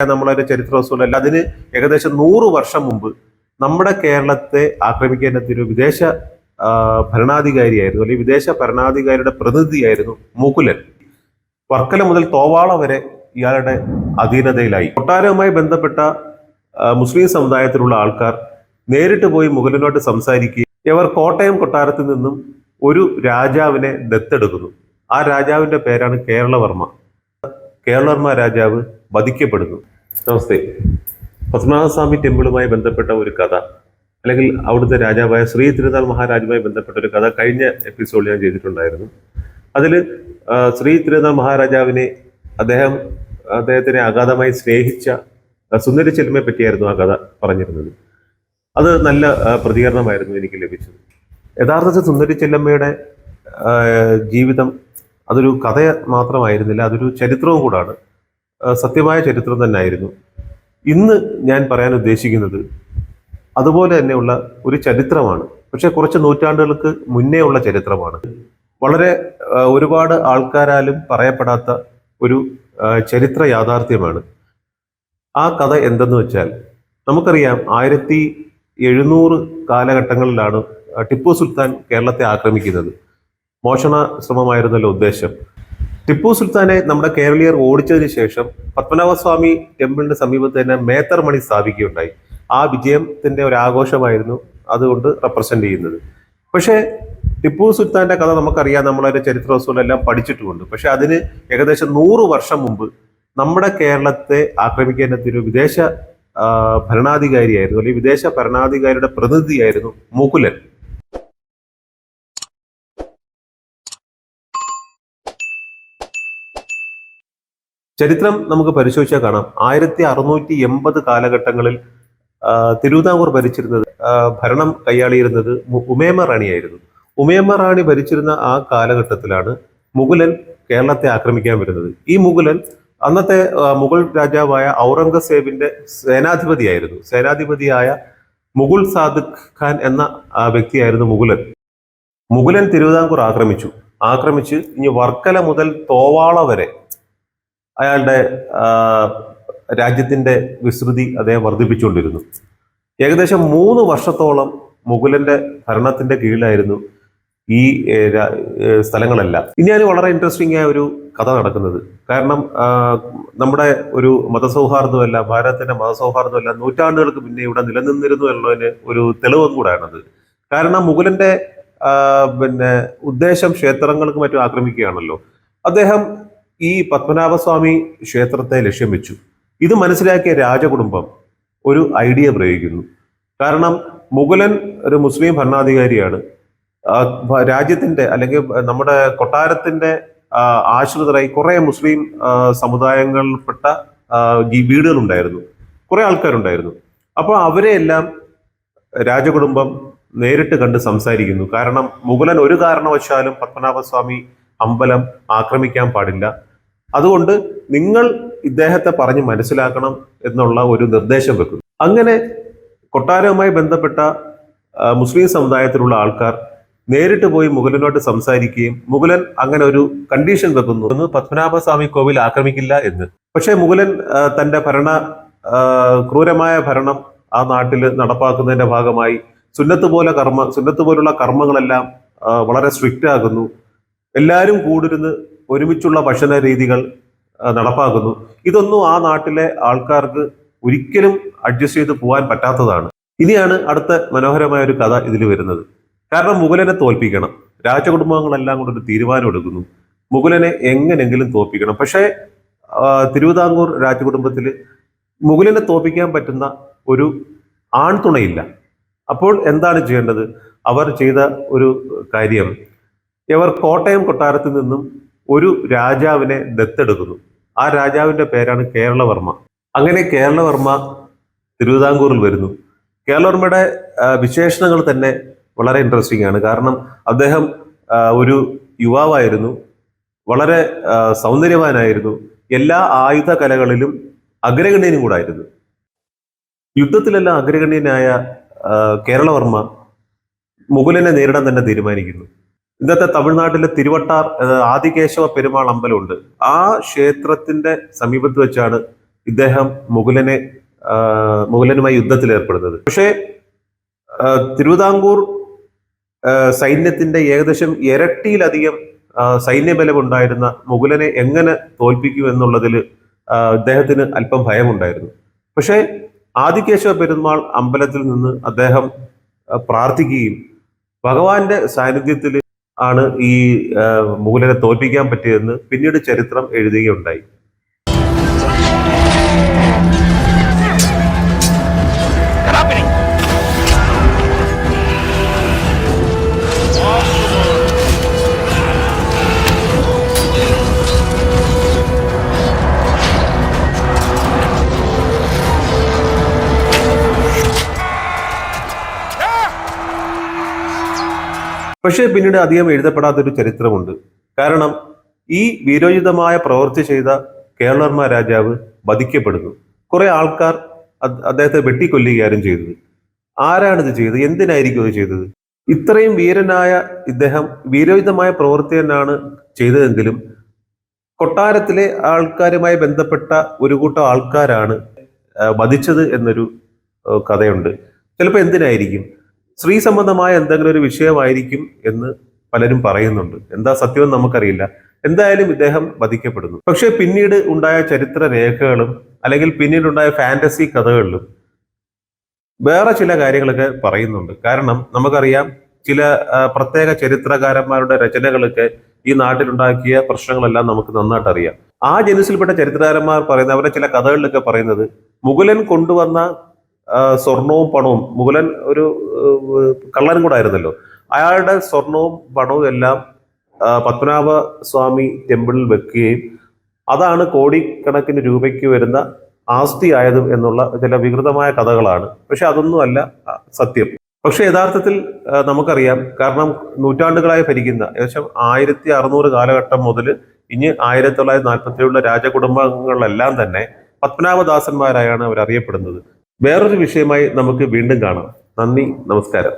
നമ്മളൊരു ചരിത്ര വസ്തുവല്ല അതിന് ഏകദേശം നൂറ് വർഷം മുമ്പ് നമ്മുടെ കേരളത്തെ ആക്രമിക്കേണ്ട ഒരു വിദേശ ഭരണാധികാരിയായിരുന്നു അല്ലെങ്കിൽ വിദേശ ഭരണാധികാരിയുടെ പ്രതിനിധിയായിരുന്നു മുകുലൻ വർക്കല മുതൽ തോവാള വരെ ഇയാളുടെ അധീനതയിലായി. കൊട്ടാരവുമായി ബന്ധപ്പെട്ട മുസ്ലിം സമുദായത്തിലുള്ള ആൾക്കാർ നേരിട്ട് പോയി മുകുലനോട്ട് സംസാരിക്കുകയും ഇവർ കോട്ടയം കൊട്ടാരത്തിൽ നിന്നും ഒരു രാജാവിനെ ദത്തെടുക്കുന്നു. ആ രാജാവിന്റെ പേരാണ് കേരളവർമ്മ. കേരളവർമ്മ രാജാവ് വധിക്കപ്പെടുന്നു. നമസ്തേ. പത്മനാഭസ്വാമി ടെമ്പിളുമായി ബന്ധപ്പെട്ട ഒരു കഥ അല്ലെങ്കിൽ അവിടുത്തെ രാജാവായ ശ്രീ തിരുനാൾ മഹാരാജുമായി ബന്ധപ്പെട്ട ഒരു കഥ കഴിഞ്ഞ എപ്പിസോഡിൽ ഞാൻ ചെയ്തിട്ടുണ്ടായിരുന്നു. അതിൽ ശ്രീ തിരുനാൾ മഹാരാജാവിനെ അദ്ദേഹം അദ്ദേഹത്തിനെ അഗാധമായി സ്നേഹിച്ച സുന്ദരി ചെല്ലുമയെ പറ്റിയായിരുന്നു ആ കഥ പറഞ്ഞിരുന്നത്. അത് നല്ല പ്രതികരണമായിരുന്നു എനിക്ക് ലഭിച്ചത്. യഥാർത്ഥത്തിൽ സുന്ദരി ചെല്ലമ്മയുടെ ജീവിതം അതൊരു കഥ മാത്രമായിരുന്നില്ല അതൊരു ചരിത്രവും കൂടാണ്. സത്യമായ ചരിത്രം തന്നെയായിരുന്നു. ഇന്ന് ഞാൻ പറയാൻ ഉദ്ദേശിക്കുന്നത് അതുപോലെ തന്നെയുള്ള ഒരു ചരിത്രമാണ്. പക്ഷെ കുറച്ച് നൂറ്റാണ്ടുകൾക്ക് മുന്നേ ഉള്ള ചരിത്രമാണ്. വളരെ ഒരുപാട് ആൾക്കാരാലും പറയപ്പെടാത്ത ഒരു ചരിത്ര യാഥാർത്ഥ്യമാണ്. ആ കഥ എന്തെന്ന് വെച്ചാൽ നമുക്കറിയാം ആയിരത്തി എഴുന്നൂറ് കാലഘട്ടങ്ങളിലാണ് ടിപ്പു സുൽത്താൻ കേരളത്തെ ആക്രമിക്കുന്നത്. മോഷണ ശ്രമമായിരുന്നല്ലോ ഉദ്ദേശം. ടിപ്പു സുൽത്താനെ നമ്മുടെ കേരളീയർ ഓടിച്ചതിന് ശേഷം പത്മനാഭസ്വാമി ടെമ്പിളിന്റെ സമീപത്ത് തന്നെ മേത്തർ മണി സ്ഥാപിക്കുകയുണ്ടായി. ആ വിജയത്തിന്റെ ഒരു ആഘോഷമായിരുന്നു അതുകൊണ്ട് റെപ്രസെന്റ് ചെയ്യുന്നത്. പക്ഷേ ടിപ്പു സുൽത്താന്റെ കഥ നമുക്കറിയാം നമ്മളതിന്റെ ചരിത്ര വസ്തുക്കളെല്ലാം പഠിച്ചിട്ടുമുണ്ട്. പക്ഷെ അതിന് ഏകദേശം നൂറ് വർഷം മുമ്പ് നമ്മുടെ കേരളത്തെ ആക്രമിക്കേണ്ട ഒരു വിദേശ ഭരണാധികാരിയായിരുന്നു അല്ലെങ്കിൽ വിദേശ ഭരണാധികാരിയുടെ പ്രതിനിധിയായിരുന്നു മുകുലൻ ചരിത്രം നമുക്ക് പരിശോധിച്ചാൽ കാണാം. ആയിരത്തി അറുന്നൂറ്റി എൺപത് കാലഘട്ടങ്ങളിൽ തിരുവിതാംകൂർ ഭരിച്ചിരുന്നത് ഭരണം കൈയാളിയിരുന്നത് ഉമേമ റാണിയായിരുന്നു. ഉമേമ റാണി ഭരിച്ചിരുന്ന ആ കാലഘട്ടത്തിലാണ് മുഗുലൻ കേരളത്തെ ആക്രമിക്കാൻ വരുന്നത്. ഈ മുഗുലൻ അന്നത്തെ മുഗൾ രാജാവായ ഔറംഗസേബിന്റെ സേനാധിപതിയായിരുന്നു. സേനാധിപതിയായ മുഗുൾ സാദിഖ് ഖാൻ എന്ന വ്യക്തിയായിരുന്നു മുഗുലൻ. മുഗുലൻ തിരുവിതാംകൂർ ആക്രമിച്ചു. ആക്രമിച്ച് ഇനി വർക്കല മുതൽ തോവാള വരെ അയാളുടെ രാജ്യത്തിന്റെ വിസ്തൃതി അദ്ദേഹം വർദ്ധിപ്പിച്ചുകൊണ്ടിരുന്നു. ഏകദേശം മൂന്ന് വർഷത്തോളം മുകുലന്റെ ഭരണത്തിന്റെ കീഴിലായിരുന്നു ഈ സ്ഥലങ്ങളെല്ലാം. ഇനിയാണ് വളരെ ഇൻട്രസ്റ്റിംഗ് ആയ ഒരു കഥ നടക്കുന്നത്. കാരണം നമ്മുടെ ഒരു മതസൗഹാർദ്ദമല്ല ഭാരതത്തിന്റെ മതസൗഹാർദ്ദമല്ല നൂറ്റാണ്ടുകൾക്ക് പിന്നെ ഇവിടെ നിലനിന്നിരുന്നു എന്നുള്ളതിന് ഒരു തെളിവും കൂടെയാണത്. കാരണം മുകുലന്റെ പിന്നെ ഉദ്ദേശം ക്ഷേത്രങ്ങൾക്ക് മറ്റും ആക്രമിക്കുകയാണല്ലോ. അദ്ദേഹം ഈ പത്മനാഭസ്വാമി ക്ഷേത്രത്തെ ലക്ഷ്യം വെച്ചു. ഇത് മനസ്സിലാക്കിയ രാജകുടുംബം ഒരു ഐഡിയ പ്രയോഗിക്കുന്നു. കാരണം മുഗലൻ ഒരു മുസ്ലിം ഭരണാധികാരിയാണ്. രാജ്യത്തിന്റെ അല്ലെങ്കിൽ നമ്മുടെ കൊട്ടാരത്തിന്റെ ആശ്രിതരായി കുറെ മുസ്ലിം സമുദായങ്ങളിൽപ്പെട്ട വീടുകളുണ്ടായിരുന്നു. കുറെ ആൾക്കാരുണ്ടായിരുന്നു. അപ്പോൾ അവരെ എല്ലാം രാജകുടുംബം നേരിട്ട് കണ്ട് സംസാരിക്കുന്നു. കാരണം മുഗലൻ ഒരു കാരണവശാലും പത്മനാഭസ്വാമി അമ്പലം ആക്രമിക്കാൻ പാടില്ല. അതുകൊണ്ട് നിങ്ങൾ ഇദ്ദേഹത്തെ പറഞ്ഞ് മനസ്സിലാക്കണം എന്നുള്ള ഒരു നിർദ്ദേശം വെക്കുന്നു. അങ്ങനെ കൊട്ടാരവുമായി ബന്ധപ്പെട്ട മുസ്ലിം സമുദായത്തിലുള്ള ആൾക്കാർ നേരിട്ട് പോയി മുഗലനോട്ട് സംസാരിക്കുകയും മുഗലൻ അങ്ങനെ ഒരു കണ്ടീഷൻ വെക്കുന്നു. ഒന്ന് പത്മനാഭസ്വാമി കോവിൽ ആക്രമിക്കില്ല എന്ന്. പക്ഷേ മുഗലൻ തന്റെ ഭരണ ക്രൂരമായ ഭരണം ആ നാട്ടിൽ നടപ്പാക്കുന്നതിന്റെ ഭാഗമായി സുന്നത്ത് പോലെ കർമ്മ സുന്നത്ത് പോലുള്ള കർമ്മങ്ങളെല്ലാം വളരെ സ്ട്രിക്റ്റ് ആകുന്നു. എല്ലാവരും കൂടിരുന്ന് ഒരുമിച്ചുള്ള ഭക്ഷണ രീതികൾ നടപ്പാക്കുന്നു. ഇതൊന്നും ആ നാട്ടിലെ ആൾക്കാർക്ക് ഒരിക്കലും അഡ്ജസ്റ്റ് ചെയ്ത് പോകാൻ പറ്റാത്തതാണ്. ഇനിയാണ് അടുത്ത മനോഹരമായ ഒരു കഥ ഇതിൽ വരുന്നത്. കാരണം മുഗലനെ തോൽപ്പിക്കണം. രാജകുടുംബങ്ങളെല്ലാം കൂടെ ഒരു തീരുമാനം എടുക്കുന്നു മുഗലനെ എങ്ങനെങ്കിലും തോൽപ്പിക്കണം. പക്ഷേ തിരുവിതാംകൂർ രാജകുടുംബത്തിൽ മുഗലനെ തോൽപ്പിക്കാൻ പറ്റുന്ന ഒരു ആൺതുണയില്ല. അപ്പോൾ എന്താണ് ചെയ്യേണ്ടത്? അവർ ചെയ്ത ഒരു കാര്യം ഇവർ കോട്ടയം കൊട്ടാരത്തിൽ നിന്നും ഒരു രാജാവിനെ ദത്തെടുക്കുന്നു. ആ രാജാവിന്റെ പേരാണ് കേരളവർമ്മ. അങ്ങനെ കേരളവർമ്മ തിരുവിതാംകൂറിൽ വരുന്നു. കേരളവർമ്മയുടെ വിശേഷണങ്ങൾ തന്നെ വളരെ ഇൻട്രസ്റ്റിംഗ് ആണ്. കാരണം അദ്ദേഹം ഒരു യുവാവായിരുന്നു. വളരെ സൗന്ദര്യവാനായിരുന്നു. എല്ലാ ആയുധ കലകളിലും അഗ്രഗണ്യനും കൂടായിരുന്നു. യുദ്ധത്തിലെല്ലാം അഗ്രഗണ്യനായ കേരളവർമ്മ മുകുലനെ നേരിടാൻ തന്നെ തീരുമാനിക്കുന്നു. ഇന്നത്തെ തമിഴ്നാട്ടിലെ തിരുവട്ടാർ ആദികേശവ പെരുമാൾ അമ്പലമുണ്ട്. ആ ക്ഷേത്രത്തിന്റെ സമീപത്ത് വെച്ചാണ് ഇദ്ദേഹം മുഗലനെ മുകുലനുമായി യുദ്ധത്തിൽ ഏർപ്പെടുന്നത്. പക്ഷേ തിരുവിതാംകൂർ സൈന്യത്തിന്റെ ഏകദേശം ഇരട്ടിയിലധികം സൈന്യബലമുണ്ടായിരുന്ന മുഗലനെ എങ്ങനെ തോൽപ്പിക്കും എന്നുള്ളതിൽ അദ്ദേഹത്തിന് അല്പം ഭയമുണ്ടായിരുന്നു. പക്ഷേ ആദികേശവ പെരുമാൾ അമ്പലത്തിൽ നിന്ന് അദ്ദേഹം പ്രാർത്ഥിക്കുകയും ഭഗവാന്റെ സാന്നിധ്യത്തിൽ ആണ് ഈ മുകുലനെ തോൽപ്പിക്കാൻ പറ്റിയതെന്ന് പിന്നീട് ചരിത്രം എഴുതുകയുണ്ടായി. പക്ഷേ പിന്നീട് അധികം എഴുതപ്പെടാത്തൊരു ചരിത്രമുണ്ട്. കാരണം ഈ വീരോചിതമായ പ്രവൃത്തി ചെയ്ത കേരളർമ്മ രാജാവ് വധിക്കപ്പെടുന്നു. കുറെ ആൾക്കാർ അദ്ദേഹത്തെ വെട്ടിക്കൊല്ലുകയായിരുന്നു ചെയ്തത്. ആരാണിത് ചെയ്തത്? എന്തിനായിരിക്കും ഇത് ചെയ്തത്? ഇത്രയും വീരനായ ഇദ്ദേഹം വീരോചിതമായ പ്രവൃത്തി തന്നെയാണ് ചെയ്തതെങ്കിലും കൊട്ടാരത്തിലെ ആൾക്കാരുമായി ബന്ധപ്പെട്ട ഒരു കൂട്ടം ആൾക്കാരാണ് വധിച്ചത് എന്നൊരു കഥയുണ്ട്. ചിലപ്പോൾ എന്തിനായിരിക്കും? സ്ത്രീ സംബന്ധമായ എന്തെങ്കിലും ഒരു വിഷയമായിരിക്കും എന്ന് പലരും പറയുന്നുണ്ട്. എന്താ സത്യമെന്ന് നമുക്കറിയില്ല. എന്തായാലും ഇദ്ദേഹം വധിക്കപ്പെടുന്നു. പക്ഷേ പിന്നീട് ഉണ്ടായ ചരിത്ര രേഖകളും അല്ലെങ്കിൽ പിന്നീട് ഉണ്ടായ ഫാന്റസി കഥകളിലും വേറെ ചില കാര്യങ്ങളൊക്കെ പറയുന്നുണ്ട്. കാരണം നമുക്കറിയാം ചില പ്രത്യേക ചരിത്രകാരന്മാരുടെ രചനകളൊക്കെ ഈ നാട്ടിലുണ്ടാക്കിയ പ്രശ്നങ്ങളെല്ലാം നമുക്ക് നന്നായിട്ട് അറിയാം. ആ ജനുസിൽപ്പെട്ട ചരിത്രകാരന്മാർ പറയുന്ന അവരുടെ ചില കഥകളിലൊക്കെ പറയുന്നത് മുഗലൻ കൊണ്ടുവന്ന സ്വർണവും പണവും മുഗലൻ ഒരു കള്ളൻ കൂടെ ആയിരുന്നല്ലോ. അയാളുടെ സ്വർണവും പണവും എല്ലാം പത്മനാഭ സ്വാമി ടെമ്പിളിൽ വെക്കുകയും അതാണ് കോടിക്കണക്കിന് രൂപയ്ക്ക് വരുന്ന ആസ്തിയായതും എന്നുള്ള ചില വികൃതമായ കഥകളാണ്. പക്ഷെ അതൊന്നുമല്ല സത്യം. പക്ഷെ യഥാർത്ഥത്തിൽ നമുക്കറിയാം കാരണം നൂറ്റാണ്ടുകളായി ഭരിക്കുന്ന ഏകദേശം ആയിരത്തി അറുന്നൂറ് കാലഘട്ടം മുതൽ ഇനി ആയിരത്തി തൊള്ളായിരത്തി നാൽപ്പത്തി ഏഴിലെ രാജകുടുംബങ്ങളിലെല്ലാം തന്നെ പത്മനാഭദാസന്മാരായാണ് അവർ അറിയപ്പെടുന്നത് വേറൊരു വിഷയമായി നമുക്ക് വീണ്ടും കാണാം. നന്ദി നമസ്കാരം.